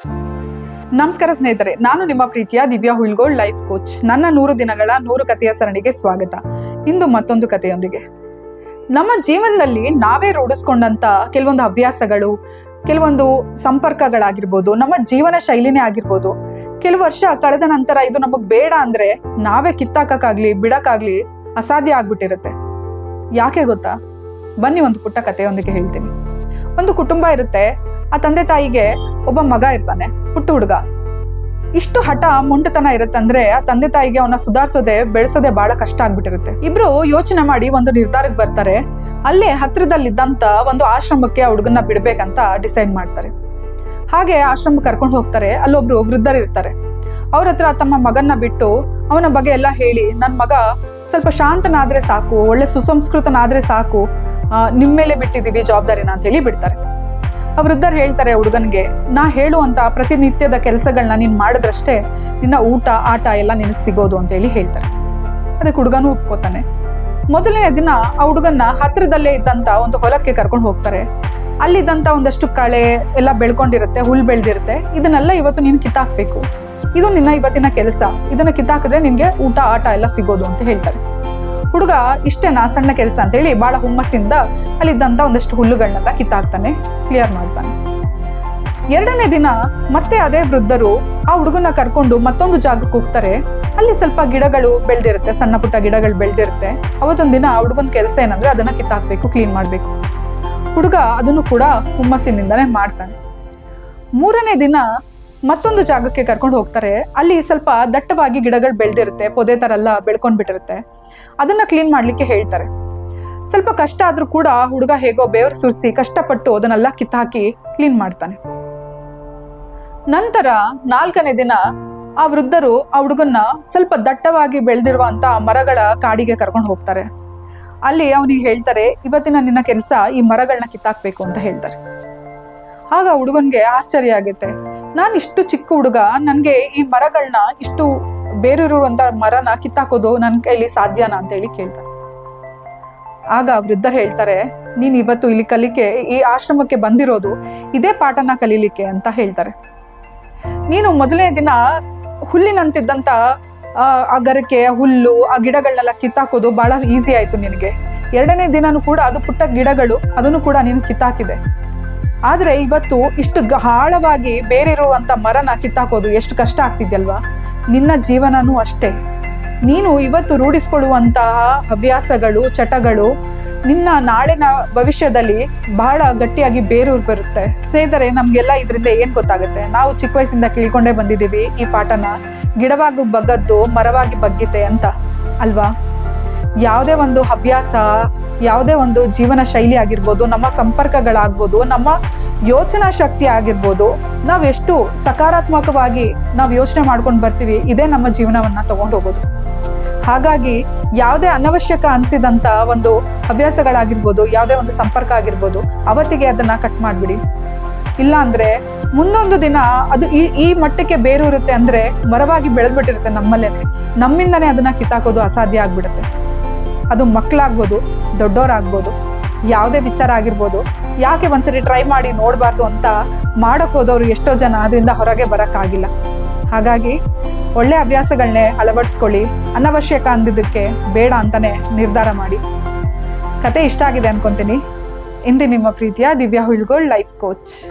ನಮಸ್ಕಾರ ಸ್ನೇಹಿತರೆ, ನಾನು ನಿಮ್ಮ ಪ್ರೀತಿಯ ದಿವ್ಯಾ ಹುಳ್ಗೋಳ್ ಲೈಫ್ ಕೋಚ್ ನನ್ನ ನೂರು ದಿನಗಳ ನೂರು ಕಥೆಯ ಸರಣಿಗೆ ಸ್ವಾಗತ. ಇಂದು ಮತ್ತೊಂದು ಕಥೆಯೊಂದಿಗೆ. ನಮ್ಮ ಜೀವನದಲ್ಲಿ ನಾವೇ ರೂಢಿಸ್ಕೊಂಡಂತ ಕೆಲವೊಂದು ಹವ್ಯಾಸಗಳು, ಕೆಲವೊಂದು ಸಂಪರ್ಕಗಳಾಗಿರ್ಬೋದು, ನಮ್ಮ ಜೀವನ ಶೈಲಿನೇ ಆಗಿರ್ಬೋದು, ಕೆಲವು ವರ್ಷ ಕಳೆದ ನಂತರ ಇದು ನಮಗ್ ಬೇಡ ಅಂದ್ರೆ ನಾವೇ ಕಿತ್ತಾಕಾಗ್ಲಿ ಬಿಡಕ್ಕಾಗ್ಲಿ ಅಸಾಧ್ಯ ಆಗ್ಬಿಟ್ಟಿರುತ್ತೆ. ಯಾಕೆ ಗೊತ್ತಾ? ಬನ್ನಿ ಒಂದು ಪುಟ್ಟ ಕಥೆಯೊಂದಿಗೆ ಹೇಳ್ತೀನಿ. ಒಂದು ಕುಟುಂಬ ಇರುತ್ತೆ ಆ ತಂದೆ ತಾಯಿಗೆ ಒಬ್ಬ ಮಗ ಇರ್ತಾನೆ, ಪುಟ್ಟ ಹುಡುಗ. ಇಷ್ಟು ಹಠ ಮುಂಟತನ ಇರುತ್ತಂದ್ರೆ ಆ ತಂದೆ ತಾಯಿಗೆ ಅವನ ಸುಧಾರಿಸೋದೆ, ಬೆಳೆಸೋದೆ ಬಹಳ ಕಷ್ಟ ಆಗ್ಬಿಟ್ಟಿರುತ್ತೆ. ಇಬ್ರು ಯೋಚನೆ ಮಾಡಿ ಒಂದು ನಿರ್ಧಾರಕ್ಕೆ ಬರ್ತಾರೆ. ಅಲ್ಲೇ ಹತ್ರದಲ್ಲಿದ್ದಂತ ಒಂದು ಆಶ್ರಮಕ್ಕೆ ಆ ಹುಡುಗನ್ನ ಬಿಡ್ಬೇಕಂತ ಡಿಸೈಡ್ ಮಾಡ್ತಾರೆ. ಹಾಗೆ ಆಶ್ರಮಕ್ಕೆ ಕರ್ಕೊಂಡು ಹೋಗ್ತಾರೆ. ಅಲ್ಲೊಬ್ರು ವೃದ್ಧರಿರ್ತಾರೆ. ಅವ್ರ ಹತ್ರ ತಮ್ಮ ಮಗನ್ನ ಬಿಟ್ಟು ಅವನ ಬಗ್ಗೆ ಎಲ್ಲ ಹೇಳಿ ನನ್ನ ಮಗ ಸ್ವಲ್ಪ ಶಾಂತನಾದ್ರೆ ಸಾಕು, ಒಳ್ಳೆ ಸುಸಂಸ್ಕೃತನಾದ್ರೆ ಸಾಕು ನಿಮ್ಮ ನಿಮ್ ಮೇಲೆ ಬಿಟ್ಟಿದ್ದೀವಿ ಜವಾಬ್ದಾರಿನ ಅಂತ ಹೇಳಿ ಬಿಡ್ತಾರೆ. ಆ ವೃದ್ಧರು ಹೇಳ್ತಾರೆ, ಹುಡುಗನ್ಗೆ, ನಾ ಹೇಳುವಂತ ಪ್ರತಿನಿತ್ಯದ ಕೆಲಸಗಳನ್ನ ನೀನು ಮಾಡಿದ್ರಷ್ಟೇ, ನಿನ್ನ ಊಟ, ಆಟ ಎಲ್ಲ ನಿನಗೆ ಸಿಗೋದು ಅಂತ ಹೇಳಿ ಹೇಳ್ತಾರೆ. ಅದಕ್ಕೆ ಹುಡುಗನೂ ಒಪ್ಕೋತಾನೆ. ಮೊದಲನೇ ದಿನ ಆ ಹುಡುಗನ್ನ ಹತ್ತಿರದಲ್ಲೇ ಇದ್ದಂತ ಒಂದು ಹೊಲಕ್ಕೆ ಕರ್ಕೊಂಡು ಹೋಗ್ತಾರೆ. ಅಲ್ಲಿದ್ದಂತ ಒಂದಷ್ಟು ಕಳೆ ಎಲ್ಲ ಬೆಳ್ಕೊಂಡಿರುತ್ತೆ, ಹುಲ್ ಬೆಳ್ದಿರುತ್ತೆ. ಇದನ್ನೆಲ್ಲ ಇವತ್ತು ನೀನು ಕಿತ್ತಾಕ್ಬೇಕು. ಇದು ನಿನ್ನ ಇವತ್ತಿನ ಕೆಲಸ. ಇದನ್ನ ಕಿತ್ತಾಕಿದ್ರೆ ನಿನ್ಗೆ ಊಟ, ಆಟ ಎಲ್ಲ ಸಿಗೋದು ಅಂತ ಹೇಳ್ತಾರೆ. ಹುಡುಗ ಇಷ್ಟೇನಾ ಸಣ್ಣ ಕೆಲಸ ಅಂತ ಹೇಳಿ ಬಹಳ ಹುಮ್ಮಸ್ಸಿಂದ ಅಲ್ಲಿದ್ದಂತ ಒಂದಷ್ಟು ಹುಲ್ಲುಗಳನ್ನೆಲ್ಲ ಕಿತ್ತಾಕ್ತಾನೆ ಕ್ಲಿಯರ್ ಮಾಡ್ತಾನೆ. ಎರಡನೇ ದಿನ ಮತ್ತೆ ಅದೇ ವೃದ್ಧರು ಆ ಹುಡುಗನ ಕರ್ಕೊಂಡು ಮತ್ತೊಂದು ಜಾಗಕ್ಕೆ ಹೋಗ್ತಾರೆ. ಅಲ್ಲಿ ಸ್ವಲ್ಪ ಗಿಡಗಳು ಬೆಳೆದಿರುತ್ತೆ, ಸಣ್ಣ ಪುಟ್ಟ ಗಿಡಗಳು ಬೆಳೆದಿರುತ್ತೆ. ಅವತ್ತೊಂದು ದಿನ ಆ ಹುಡುಗನ ಕೆಲಸ ಏನಂದ್ರೆ ಅದನ್ನ ಕಿತ್ತಾಕ್ಬೇಕು ಕ್ಲೀನ್ ಮಾಡಬೇಕು. ಹುಡುಗ ಅದನ್ನು ಕೂಡ ಹುಮ್ಮಸ್ಸಿನಿಂದಲೇ ಮಾಡ್ತಾನೆ. ಮೂರನೇ ದಿನ ಮತ್ತೊಂದು ಜಾಗಕ್ಕೆ ಕರ್ಕೊಂಡು ಹೋಗ್ತಾರೆ. ಅಲ್ಲಿ ಸ್ವಲ್ಪ ದಟ್ಟವಾಗಿ ಗಿಡಗಳು ಬೆಳೆದಿರುತ್ತೆ, ಪೊದೆ ತರ ಎಲ್ಲ ಬೆಳ್ಕೊಂಡ್ಬಿಟ್ಟಿರುತ್ತೆ. ಅದನ್ನ ಕ್ಲೀನ್ ಮಾಡ್ಲಿಕ್ಕೆ ಹೇಳ್ತಾರೆ. ಸ್ವಲ್ಪ ಕಷ್ಟ ಆದ್ರೂ ಕೂಡ ಹುಡುಗ ಹೇಗೋ ಬೇವ್ರು ಸುರಿಸಿ ಕಷ್ಟಪಟ್ಟು ಅದನ್ನೆಲ್ಲ ಕಿತ್ತಾಕಿ ಕ್ಲೀನ್ ಮಾಡ್ತಾನೆ. ನಂತರ ನಾಲ್ಕನೇ ದಿನ ಆ ವೃದ್ಧರು ಆ ಹುಡುಗನ್ನ ಸ್ವಲ್ಪ ದಟ್ಟವಾಗಿ ಬೆಳೆದಿರುವಂಥ ಮರಗಳ ಕಾಡಿಗೆ ಕರ್ಕೊಂಡು ಹೋಗ್ತಾರೆ. ಅಲ್ಲಿ ಅವನಿಗೆ ಹೇಳ್ತಾರೆ, ಇವತ್ತಿನ ನಿನ್ನ ಕೆಲಸ ಈ ಮರಗಳನ್ನ ಕಿತ್ತಾಕ್ಬೇಕು ಅಂತ ಹೇಳ್ತಾರೆ. ಆಗ ಹುಡುಗನ್ಗೆ ಆಶ್ಚರ್ಯ ಆಗುತ್ತೆ. ನಾನು ಇಷ್ಟು ಚಿಕ್ಕ ಹುಡುಗ, ನನಗೆ ಈ ಮರಗಳನ್ನ ಇಷ್ಟು ಬೇರಿರುವಂತ ಮರನ ಕಿತ್ತಾಕೋದು ನನ್ನ ಕೈಲಿ ಸಾಧ್ಯನಾ ಅಂತ ಹೇಳಿ ಕೇಳ್ತಾರೆ. ಆಗ ವೃದ್ಧರು ಹೇಳ್ತಾರೆ, ನೀನು ಇವತ್ತು ಇಲ್ಲಿ ಕಲಿಕೆ, ಈ ಆಶ್ರಮಕ್ಕೆ ಬಂದಿರೋದು ಇದೇ ಪಾಠನ ಕಲೀಲಿಕ್ಕೆ ಅಂತ ಹೇಳ್ತಾರೆ. ನೀನು ಮೊದಲನೇ ದಿನ ಹುಲ್ಲಿನಂತಿದ್ದಂತ, ಆ ಗರಕೆ ಹುಲ್ಲು, ಆ ಗಿಡಗಳನ್ನೆಲ್ಲ ಕಿತ್ತಾಕೋದು ಬಹಳ ಈಸಿ ಆಯ್ತು ನಿನಗೆ. ಎರಡನೇ ದಿನನೂ ಕೂಡ ಅದು ಪುಟ್ಟ ಗಿಡಗಳು, ಅದನ್ನು ಕೂಡ ನೀನು ಕಿತ್ತಾಕಿದೆ. ಆದ್ರೆ ಇವತ್ತು ಇಷ್ಟು ಗಾಳವಾಗಿ ಬೇರೆ ಬೇರಿರುವಂತ ಮರನ ಕಿತ್ತಾಕೋದು ಎಷ್ಟು ಕಷ್ಟ ಆಗ್ತಿದ್ಯಲ್ವಾ? ನಿನ್ನ ಜೀವನನೂ ಅಷ್ಟೇ. ನೀನು ಇವತ್ತು ರೂಢಿಸ್ಕೊಳ್ಳುವಂತಹ ಹವ್ಯಾಸಗಳು, ಚಟಗಳು ನಿನ್ನ ನಾಳಿನ ಭವಿಷ್ಯದಲ್ಲಿ ಬಹಳ ಗಟ್ಟಿಯಾಗಿ ಬೇರೂರ್ ಬರುತ್ತೆ. ಸ್ನೇಹಿತರೆ, ನಮಗೆಲ್ಲ ಇದರಿಂದ ಏನು ಗೊತ್ತಾಗುತ್ತೆ? ನಾವು ಚಿಕ್ಕ ವಯಸ್ಸಿಂದ ಕೇಳ್ಕೊಂಡೇ ಬಂದಿದ್ದೀವಿ ಈ ಪಾಠನ. ಗಿಡವಾಗಿ ಬಗ್ಗದ್ದು ಮರವಾಗಿ ಬಗ್ಗಿದೆ ಅಂತ, ಅಲ್ವಾ? ಯಾವುದೇ ಒಂದು ಹವ್ಯಾಸ ಯಾವುದೇ ಒಂದು ಜೀವನ ಶೈಲಿ ಆಗಿರ್ಬೋದು, ನಮ್ಮ ಸಂಪರ್ಕಗಳಾಗ್ಬೋದು, ನಮ್ಮ ಯೋಚನಾ ಶಕ್ತಿ ಆಗಿರ್ಬೋದು ಎಷ್ಟು ಸಕಾರಾತ್ಮಕವಾಗಿ ನಾವು ಯೋಚನೆ ಮಾಡ್ಕೊಂಡು ಬರ್ತೀವಿ, ಇದೇ ನಮ್ಮ ಜೀವನವನ್ನು ತಗೊಂಡು ಹೋಗೋದು. ಹಾಗಾಗಿ ಯಾವುದೇ ಅನವಶ್ಯಕ ಅನಿಸಿದಂಥ ಒಂದು ಹವ್ಯಾಸಗಳಾಗಿರ್ಬೋದು, ಯಾವುದೇ ಒಂದು ಸಂಪರ್ಕ ಆಗಿರ್ಬೋದು, ಅವತ್ತಿಗೆ ಅದನ್ನು ಕಟ್ ಮಾಡಿಬಿಡಿ. ಇಲ್ಲ ಮುಂದೊಂದು ದಿನ ಅದು ಈ ಈ ಮಟ್ಟಕ್ಕೆ ಬೇರೂರುತ್ತೆ ಅಂದ್ರೆ ಮರವಾಗಿ ಬೆಳೆದ್ಬಿಟ್ಟಿರುತ್ತೆ ನಮ್ಮಲ್ಲೇನೆ. ನಮ್ಮಿಂದನೇ ಅದನ್ನ ಕಿತ್ತಾಕೋದು ಅಸಾಧ್ಯ ಆಗಿಬಿಡುತ್ತೆ. ಅದು ಮಕ್ಕಳಾಗ್ಬೋದು ದೊಡ್ಡವರಾಗ್ಬೋದು ಯಾವುದೇ ವಿಚಾರ ಆಗಿರ್ಬೋದು, ಯಾಕೆ ಒಂದ್ಸರಿ ಟ್ರೈ ಮಾಡಿ ನೋಡಬಾರ್ದು ಅಂತ ಮಾಡೋಕ್ಕೆ ಹೋದವರು ಎಷ್ಟೋ ಜನ ಅದರಿಂದ ಹೊರಗೆ ಬರೋಕ್ಕಾಗಿಲ್ಲ. ಹಾಗಾಗಿ ಒಳ್ಳೆ ಅಭ್ಯಾಸಗಳನ್ನೇ ಅಳವಡಿಸ್ಕೊಳ್ಳಿ, ಅನವಶ್ಯಕ ಅಂದಿದ್ದಕ್ಕೆ ಬೇಡ ಅಂತಲೇ ನಿರ್ಧಾರ ಮಾಡಿ. ಕತೆ ಇಷ್ಟ ಆಗಿದೆ ಅನ್ಕೊತೀನಿ. ಇಂದು ನಿಮ್ಮ ಪ್ರೀತಿಯ ದಿವ್ಯಾ ಹುಳ್ಗೋಳ್ ಲೈಫ್ ಕೋಚ್